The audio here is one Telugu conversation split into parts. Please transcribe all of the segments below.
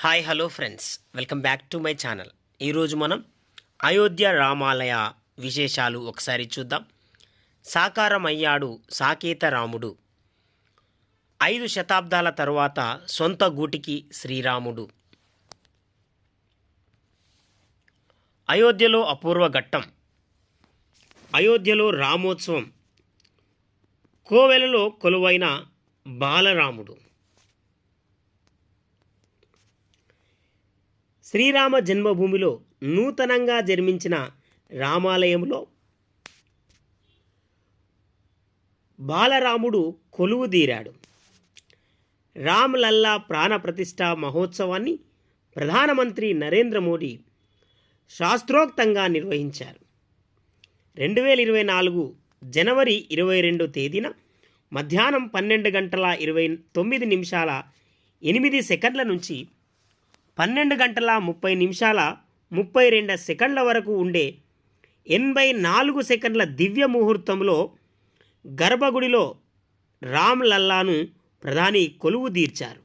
Hi hello friends. Welcome back to my channel. ఈరోజు మనం అయోధ్య రామాలయ విశేషాలు ఒకసారి చూద్దాం. సాకారమయ్యాడు సాకేత రాముడు. ఐదు శతాబ్దాల తరువాత సొంత గూటికి శ్రీరాముడు. అయోధ్యలో అపూర్వ ఘట్టం. అయోధ్యలో రామోత్సవం. కోవెలలో కొలువైన బాలరాముడు. శ్రీరామ జన్మభూమిలో నూతనంగా జన్మించిన రామాలయంలో బాలరాముడు కొలువుదీరాడు రామ్ లల్లా ప్రాణప్రతిష్ఠ మహోత్సవాన్ని ప్రధానమంత్రి నరేంద్ర మోడీ శాస్త్రోక్తంగా నిర్వహించారు. రెండు వేల ఇరవై నాలుగు జనవరి ఇరవై రెండో తేదీన మధ్యాహ్నం పన్నెండు గంటల ఇరవై తొమ్మిది నిమిషాల ఎనిమిది సెకండ్ల నుంచి పన్నెండు గంటల ముప్పై నిమిషాల ముప్పై రెండు సెకండ్ల వరకు ఉండే ఎనభై నాలుగు సెకండ్ల దివ్య ముహూర్తంలో గర్భగుడిలో రామ్ లల్లాను ప్రధాని కొలువు తీర్చారు.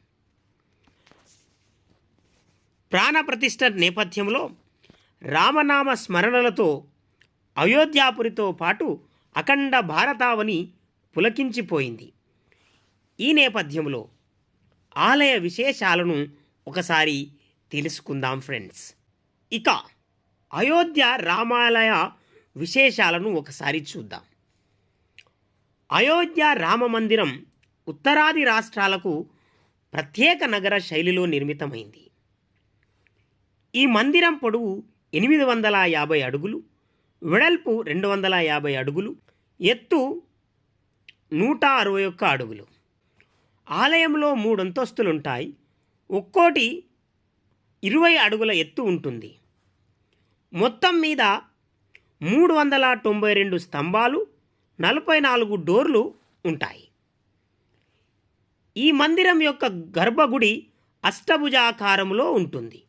ప్రాణప్రతిష్ఠ నేపథ్యంలో రామనామ స్మరణలతో అయోధ్యాపురితో పాటు అఖండ భారతావని పులకించిపోయింది. ఈ నేపథ్యంలో ఆలయ విశేషాలను ఒకసారి తెలుసుకుందాం ఫ్రెండ్స్. ఇక అయోధ్య రామాలయ విశేషాలను ఒకసారి చూద్దాం. అయోధ్య రామ మందిరం ఉత్తరాది రాష్ట్రాలకు ప్రత్యేక నగర శైలిలో నిర్మితమైంది. ఈ మందిరం పొడవు ఎనిమిది వందల యాభై అడుగులు వెడల్పు రెండు వందల యాభై అడుగులు ఎత్తు నూట అరవై ఒక్క అడుగులు. ఆలయంలో మూడు అంతస్తులుంటాయి. ఒక్కోటి ఇరవై అడుగుల ఎత్తు ఉంటుంది. మొత్తం మీద మూడు వందల తొంభై రెండు స్తంభాలు నలభై నాలుగు డోర్లు ఉంటాయి. ఈ మందిరం యొక్క గర్భగుడి అష్టభుజాకారంలో ఉంటుంది.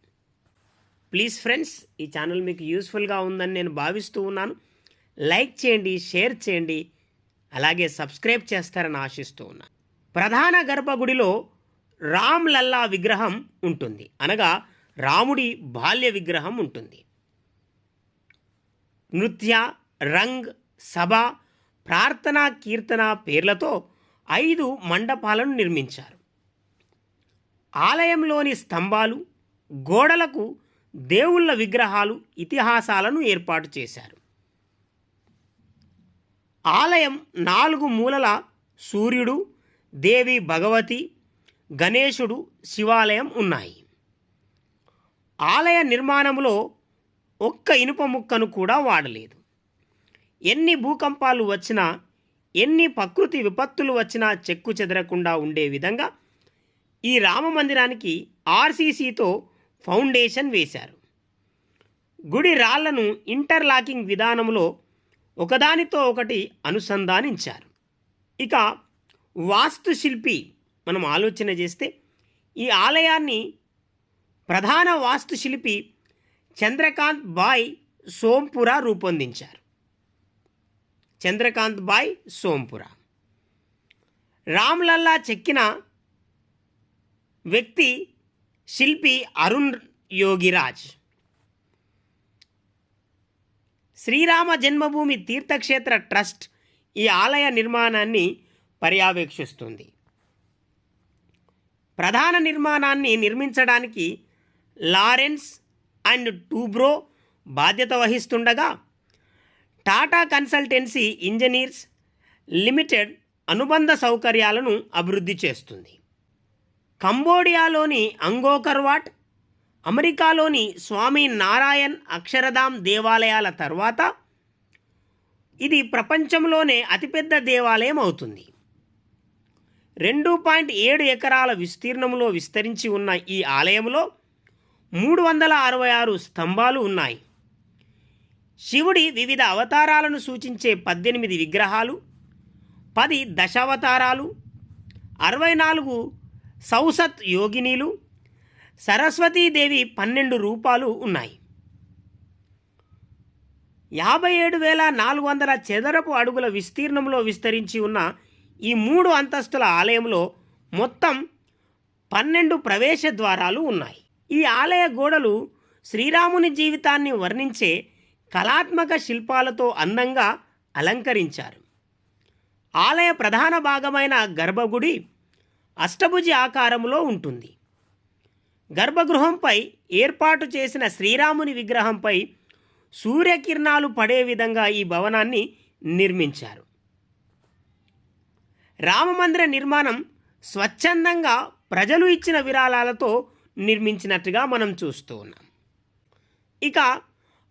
ప్లీజ్ ఫ్రెండ్స్ ఈ ఛానల్ మీకు యూస్ఫుల్గా ఉందని నేను భావిస్తూ ఉన్నాను. లైక్ చేయండి షేర్ చేయండి అలాగే సబ్స్క్రైబ్ చేస్తారని ఆశిస్తూ ఉన్నాను. ప్రధాన గర్భగుడిలో రామ్ లల్లా విగ్రహం ఉంటుంది. అనగా రాముడి బాల్య విగ్రహం ఉంటుంది. నృత్య రంగ్ సభ ప్రార్థన కీర్తన పేర్లతో ఐదు మండపాలను నిర్మించారు. ఆలయంలోని స్తంభాలు గోడలకు దేవుళ్ళ విగ్రహాలు ఇతిహాసాలను ఏర్పాటు చేశారు. ఆలయం నాలుగు మూలల సూర్యుడు దేవి భగవతి గణేశుడు శివాలయం ఉన్నాయి. ఆలయ నిర్మాణంలో ఒక్క ఇనుప ముక్కను కూడా వాడలేదు. ఎన్ని భూకంపాలు వచ్చినా ఎన్ని ప్రకృతి విపత్తులు వచ్చినా చెక్కు చెదరకుండా ఉండే విధంగా ఈ రామ మందిరానికి ఆర్సీసీతో ఫౌండేషన్ వేశారు. గుడి రాళ్ళను ఇంటర్లాకింగ్ విధానంలో ఒకదానితో ఒకటి అనుసంధానించారు. ఇక వాస్తుశిల్పి మనం ఆలోచన చేస్తే ఈ ఆలయాన్ని ప్రధాన వాస్తుశిల్పి చంద్రకాంత్ బాయ్ సోంపుర రూపొందించారు. చంద్రకాంత్ బాయ్ సోంపుర. రామ్లల్లా చెక్కిన వ్యక్తి శిల్పి అరుణ్ యోగిరాజ్. శ్రీరామ జన్మభూమి తీర్థక్షేత్ర ట్రస్ట్ ఈ ఆలయ నిర్మాణాన్ని పర్యవేక్షిస్తుంది. ప్రధాన నిర్మాణాన్ని నిర్మించడానికి లారెన్స్ అండ్ టూబ్రో బాధ్యత వహిస్తుండగా టాటా కన్సల్టెన్సీ ఇంజనీర్స్ లిమిటెడ్ అనుబంధ సౌకర్యాలను అభివృద్ధి చేస్తుంది. కంబోడియాలోని అంగోకర్వాట్ అమెరికాలోని స్వామి నారాయణ్ అక్షరధామ్ దేవాలయాల తర్వాత ఇది ప్రపంచంలోనే అతిపెద్ద దేవాలయం అవుతుంది. రెండు పాయింట్ ఏడు ఎకరాల విస్తీర్ణంలో విస్తరించి ఉన్న ఈ ఆలయంలో మూడు వందల అరవై ఆరు స్తంభాలు ఉన్నాయి. శివుడి వివిధ అవతారాలను సూచించే పద్దెనిమిది విగ్రహాలు పది దశావతారాలు అరవై నాలుగు సౌసత్ యోగినీలు సరస్వతీదేవి పన్నెండు రూపాలు ఉన్నాయి. యాభై ఏడు వేల నాలుగు వందల చదరపు అడుగుల విస్తీర్ణంలో విస్తరించి ఉన్న ఈ మూడు అంతస్తుల ఆలయంలో మొత్తం పన్నెండు ప్రవేశ ద్వారాలు ఉన్నాయి. ఈ ఆలయ గోడలు శ్రీరాముని జీవితాన్ని వర్ణించే కళాత్మక శిల్పాలతో అందంగా అలంకరించారు. ఆలయ ప్రధాన భాగమైన గర్భగుడి అష్టభుజి ఆకారంలో ఉంటుంది. గర్భగృహంపై ఏర్పాటు చేసిన శ్రీరాముని విగ్రహంపై సూర్యకిరణాలు పడే విధంగా ఈ భవనాన్ని నిర్మించారు. రామమందిర నిర్మాణం స్వచ్ఛందంగా ప్రజలు ఇచ్చిన విరాళాలతో నిర్మించినట్టుగా మనం చూస్తూ ఉన్నాం. ఇక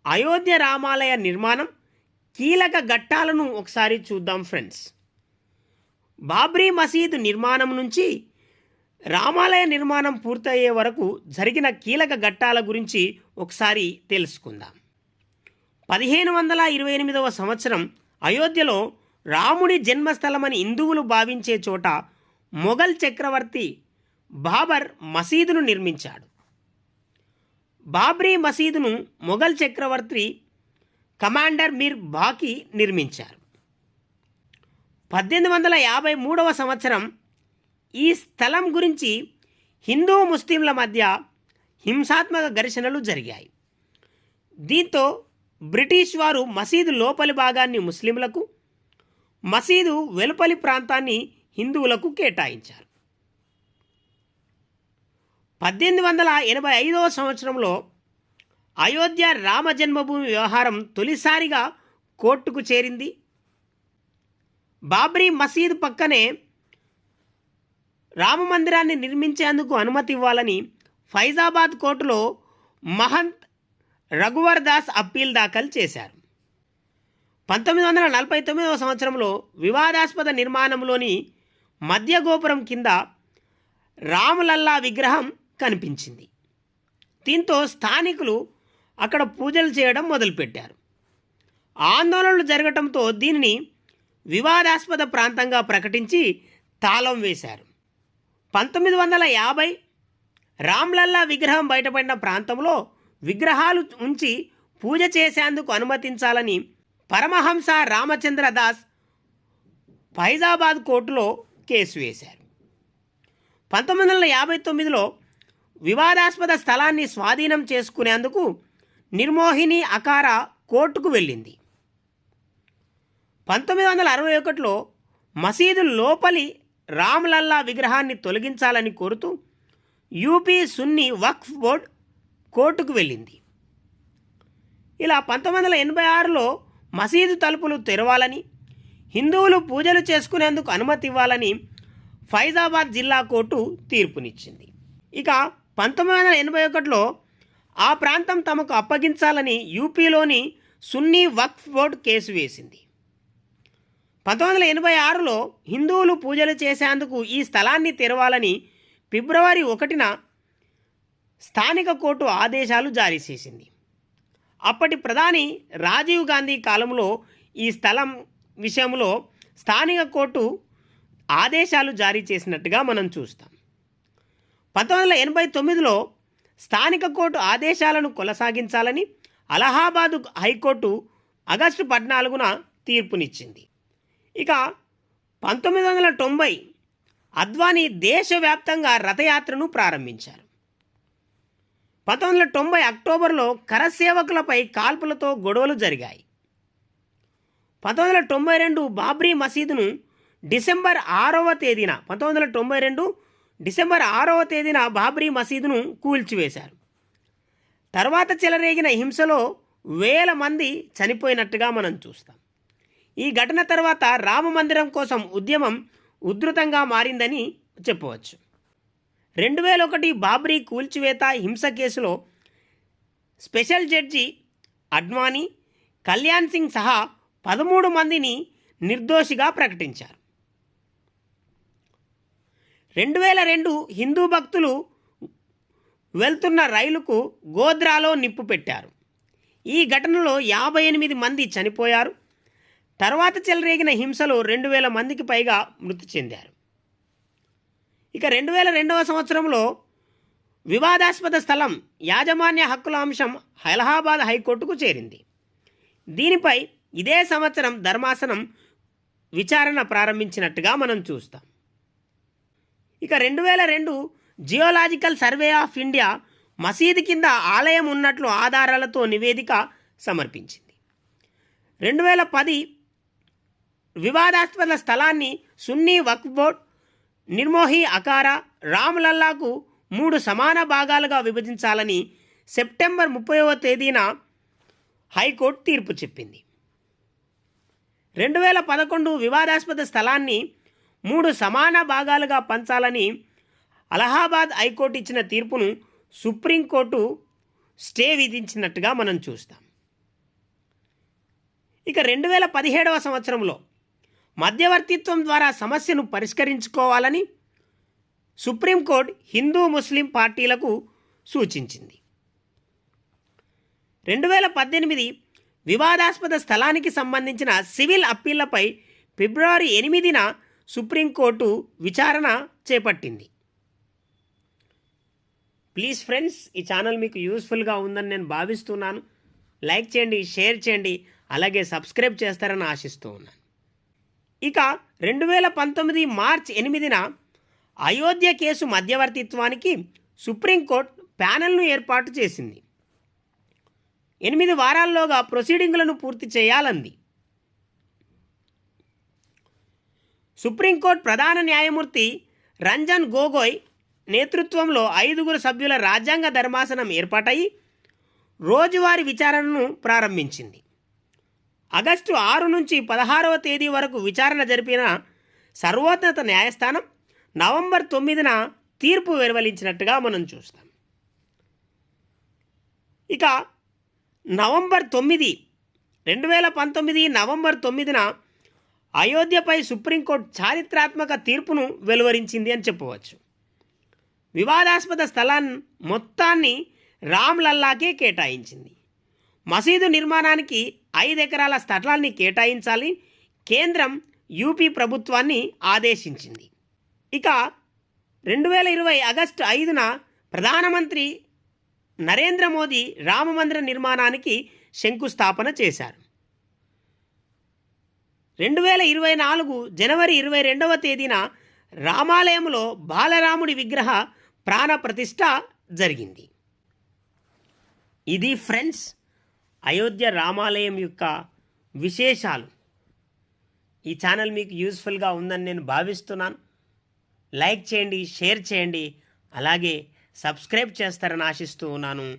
అయోధ్య రామాలయ నిర్మాణం కీలక ఘట్టాలను ఒకసారి చూద్దాం ఫ్రెండ్స్. బాబ్రీ మసీదు నిర్మాణం నుంచి రామాలయ నిర్మాణం పూర్తయ్యే వరకు జరిగిన కీలక ఘట్టాల గురించి ఒకసారి తెలుసుకుందాం. పదిహేను వందల ఇరవై ఎనిమిదవ సంవత్సరం అయోధ్యలో రాముడి జన్మస్థలమని హిందువులు భావించే చోట మొఘల్ చక్రవర్తి బాబర్ మసీదును నిర్మించాడు. బాబ్రీ మసీదును మొఘల్ చక్రవర్తి కమాండర్ మీర్ బాకి నిర్మించారు. పద్దెనిమిది వందల యాభై మూడవ సంవత్సరం ఈ స్థలం గురించి హిందూ ముస్లింల మధ్య హింసాత్మక ఘర్షణలు జరిగాయి. దీంతో బ్రిటిష్ వారు మసీదు లోపలి భాగాన్ని ముస్లింలకు మసీదు వెలుపలి ప్రాంతాన్ని హిందువులకు కేటాయించారు. పద్దెనిమిది వందల ఎనభై ఐదవ సంవత్సరంలో అయోధ్య రామ జన్మభూమి వ్యవహారం తొలిసారిగా కోర్టుకు చేరింది. బాబ్రీ మసీదు పక్కనే రామ మందిరాన్ని నిర్మించేందుకు అనుమతి ఇవ్వాలని ఫైజాబాద్ కోర్టులో మహంత్ రఘువర్ దాస్ అప్పీల్ దాఖలు చేశారు. పంతొమ్మిది వందల నలభై తొమ్మిదవ సంవత్సరంలో వివాదాస్పద నిర్మాణంలోని మధ్య గోపురం కింద రాములల్లా విగ్రహం కనిపించింది. దీంతో స్థానికులు అక్కడ పూజలు చేయడం మొదలుపెట్టారు. ఆందోళనలు జరగటంతో దీనిని వివాదాస్పద ప్రాంతంగా ప్రకటించి తాళం వేశారు. పంతొమ్మిది వందల యాభై రామ్లల్లా విగ్రహం బయటపడిన ప్రాంతంలో విగ్రహాలు ఉంచి పూజ చేసేందుకు అనుమతించాలని పరమహంస రామచంద్ర దాస్ ఫైజాబాద్ కోర్టులో కేసు వేశారు. పంతొమ్మిది వందల యాభై తొమ్మిదిలో వివాదాస్పద స్థలాన్ని స్వాధీనం చేసుకునేందుకు నిర్మోహిని అకార కోర్టుకు వెళ్ళింది. పంతొమ్మిది వందల అరవై ఒకటిలో మసీదు లోపలి రామ్లల్లా విగ్రహాన్ని తొలగించాలని కోరుతూ యూపీ సున్ని వక్ఫ్ బోర్డ్ కోర్టుకు వెళ్ళింది. ఇలా పంతొమ్మిది వందల ఎనభై ఆరులో మసీదు తలుపులు తెరవాలని హిందువులు పూజలు చేసుకునేందుకు అనుమతి ఇవ్వాలని ఫైజాబాద్ జిల్లా కోర్టు తీర్పునిచ్చింది. ఇక పంతొమ్మిది వందల ఎనభై ఒకటిలో ఆ ప్రాంతం తమకు అప్పగించాలని యూపీలోని సున్నీ వక్ఫ్ బోర్డు కేసు వేసింది. పంతొమ్మిది వందల ఎనభై ఆరులో హిందువులు పూజలు చేసేందుకు ఈ స్థలాన్ని తెరవాలని ఫిబ్రవరి ఒకటిన స్థానిక కోర్టు ఆదేశాలు జారీ చేసింది. అప్పటి ప్రధాని రాజీవ్ గాంధీ కాలంలో ఈ స్థలం విషయంలో స్థానిక కోర్టు ఆదేశాలు జారీ చేసినట్టుగా మనం చూస్తాం. పంతొమ్మిది వందల ఎనభై తొమ్మిదిలో స్థానిక కోర్టు ఆదేశాలను కొనసాగించాలని అలహాబాదు హైకోర్టు ఆగస్టు పద్నాలుగున తీర్పునిచ్చింది. ఇక పంతొమ్మిది వందల తొంభై అద్వానీ దేశవ్యాప్తంగా రథయాత్రను ప్రారంభించారు. పంతొమ్మిది వందల తొంభై అక్టోబర్లో కరసేవకులపై కాల్పులతో గొడవలు జరిగాయి. పంతొమ్మిది వందల తొంభై రెండు బాబ్రీ మసీదును డిసెంబర్ ఆరవ తేదీన పంతొమ్మిది వందల తొంభై రెండు డిసెంబర్ ఆరవ తేదీన బాబ్రీ మసీదును కూల్చివేశారు. తర్వాత చెలరేగిన హింసలో వేల మంది చనిపోయినట్టుగా మనం చూస్తాం. ఈ ఘటన తర్వాత రామ మందిరం కోసం ఉద్యమం ఉధృతంగా మారిందని చెప్పవచ్చు. రెండు వేల ఒకటి బాబ్రీ కూల్చివేత హింస కేసులో స్పెషల్ జడ్జి అడ్వానీ కళ్యాణ్ సింగ్ సహా పదమూడు మందిని నిర్దోషిగా ప్రకటించారు. రెండు వేల రెండు హిందూ భక్తులు వెళ్తున్న రైలుకు గోద్రాలో నిప్పు పెట్టారు. ఈ ఘటనలో యాభై ఎనిమిది మంది చనిపోయారు. తర్వాత చెలరేగిన హింసలు రెండు వేల మందికి పైగా మృతి చెందారు. ఇక రెండు వేల రెండవ సంవత్సరంలో వివాదాస్పద స్థలం యాజమాన్య హక్కుల అంశం అలహాబాద్ హైకోర్టుకు చేరింది. దీనిపై ఇదే సంవత్సరం ధర్మాసనం విచారణ ప్రారంభించినట్టుగా మనం చూస్తాం. ఇక రెండు వేల రెండు జియోలాజికల్ సర్వే ఆఫ్ ఇండియా మసీదు కింద ఆలయం ఉన్నట్లు ఆధారాలతో నివేదిక సమర్పించింది. రెండు వేల పది వివాదాస్పద స్థలాన్ని సున్నీ వక్ఫ్ బోర్డ్ నిర్మోహి అకారా రామ్లల్లాకు మూడు సమాన భాగాలుగా విభజించాలని సెప్టెంబర్ ముప్పైవ తేదీన హైకోర్టు తీర్పు చెప్పింది. రెండు వేల పదకొండు వివాదాస్పద స్థలాన్ని మూడు సమాన భాగాలుగా పంచాలని అలహాబాద్ హైకోర్టు ఇచ్చిన తీర్పును సుప్రీంకోర్టు స్టే విధించినట్టుగా మనం చూస్తాం. ఇక రెండు వేల పదిహేడవ సంవత్సరంలో మధ్యవర్తిత్వం ద్వారా సమస్యను పరిష్కరించుకోవాలని సుప్రీంకోర్టు హిందూ ముస్లిం పార్టీలకు సూచించింది. రెండు వేల పద్దెనిమిది వివాదాస్పద స్థలానికి సంబంధించిన సివిల్ అప్పీళ్ళపై ఫిబ్రవరి ఎనిమిదిన సుప్రీంకోర్టు విచారణ చేపట్టింది. ప్లీజ్ ఫ్రెండ్స్ ఈ ఛానల్ మీకు యూస్ఫుల్గా ఉందని నేను భావిస్తున్నాను. లైక్ చేయండి షేర్ చేయండి అలాగే సబ్స్క్రైబ్ చేస్తారని ఆశిస్తూ ఉన్నాను. ఇక రెండు వేల పంతొమ్మిది మార్చ్ ఎనిమిదిన అయోధ్య కేసు మధ్యవర్తిత్వానికి సుప్రీంకోర్టు ప్యానెల్ను ఏర్పాటు చేసింది. ఎనిమిది వారాల్లోగా ప్రొసీడింగులను పూర్తి చేయాలంది. సుప్రీంకోర్టు ప్రధాన న్యాయమూర్తి రంజన్ గోగోయ్ నేతృత్వంలో ఐదుగురు సభ్యుల రాజ్యాంగ ధర్మాసనం ఏర్పాటై రోజువారీ విచారణను ప్రారంభించింది. ఆగస్టు ఆరు నుంచి పదహారవ తేదీ వరకు విచారణ జరిపిన సర్వోన్నత న్యాయస్థానం నవంబర్ తొమ్మిదిన తీర్పు వెలువలించినట్టుగా మనం చూస్తాం. ఇక నవంబర్ తొమ్మిది రెండు వేల పంతొమ్మిది నవంబర్ తొమ్మిదిన అయోధ్యపై సుప్రీంకోర్టు చారిత్రాత్మక తీర్పును వెలువరించింది అని చెప్పవచ్చు. వివాదాస్పద స్థలాన్ని మొత్తాన్ని రామ్ లల్లాకే కేటాయించింది. మసీదు నిర్మాణానికి ఐదు ఎకరాల స్థలాన్ని కేటాయించాలి కేంద్రం యూపీ ప్రభుత్వాన్ని ఆదేశించింది. ఇక రెండు వేల ఇరవై ఆగస్టు ఐదున ప్రధానమంత్రి నరేంద్ర మోదీ రామమందిర నిర్మాణానికి శంకుస్థాపన చేశారు. రెండు వేల ఇరవై నాలుగు జనవరి ఇరవై రెండవ తేదీన రామాలయంలో బాలరాముడి విగ్రహ ప్రాణ ప్రతిష్ట జరిగింది. ఇది ఫ్రెండ్స్ అయోధ్య రామాలయం యొక్క విశేషాలు. ఈ ఛానల్ మీకు యూస్ఫుల్గా ఉందని నేను భావిస్తున్నాను. లైక్ చేయండి షేర్ చేయండి అలాగే సబ్స్క్రైబ్ చేస్తారని ఆశిస్తూ ఉన్నాను.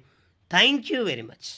Thank you very much.